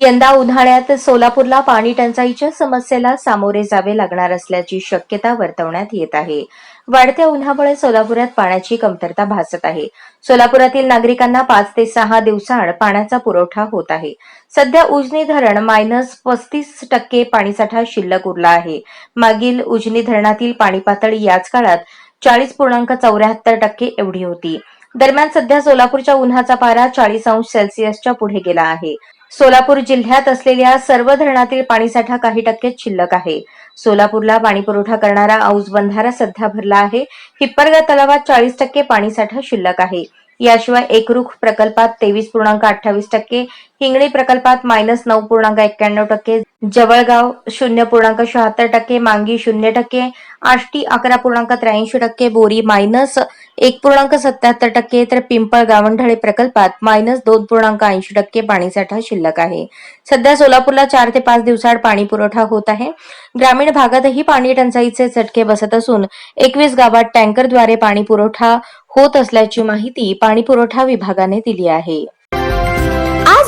यंदा उन्हाळ्यात सोलापूरला पाणी टंचाईच्या समस्येला सामोरे जावे लागणार असल्याची शक्यता वर्तवण्यात येत आहे. वाढत्या उन्हामुळे सोलापुरात पाण्याची कमतरता भासत आहे. सोलापुरातील नागरिकांना पाच ते सहा दिवसाआड पाण्याचा पुरवठा होत आहे. सध्या उजनी धरण मायनस पस्तीस टक्के पाणीसाठा शिल्लक उरला आहे. मागील उजनी धरणातील पाणी पातळी याच काळात चाळीस पूर्णांक चौऱ्याहत्तर टक्के एवढी होती. दरम्यान सध्या सोलापूरच्या उन्हाचा पारा चाळीस अंश सेल्सिअसच्या पुढे गेला आहे. सोलापूर जिल्ह्यात असलेल्या सर्व धरणातील पाणीसाठा काही टक्केच शिल्लक आहे. सोलापूरला पाणीपुरवठा करणारा औज बंधारा सध्या भरला आहे. हिप्परगा तलावात चाळीस टक्के पाणीसाठा शिल्लक आहे. याशिवाय एकरुख प्रकल्पात तेवीस पूर्णांक अठ्ठावीस टक्के हिंगणी प्रकल्पात मायनस नऊ पूर्णांक एक्क्याण्णव टक्के जवळगाव शून्य पूर्णांक शहात्तर टक्के मांगी शून्य टक्के आष्टी अकरा पूर्णांक त्र्याऐंशी टक्के बोरी मायनस एक पूर्णांक सत्याहत्तर टक्के तर पिंपळ गावंढळे प्रकल्पात मायनस दोन पूर्णांक ऐंशी टक्के पाणीसाठा शिल्लक आहे. सध्या सोलापूरला चार ते पाच दिवसाआड पाणी पुरवठा होत आहे. ग्रामीण भागातही पाणी टंचाईचे चटके बसत असून एकवीस गावात टँकरद्वारे पाणी पुरवठा होत असल्याची माहिती पाणी पुरवठा विभागाने दिली आहे.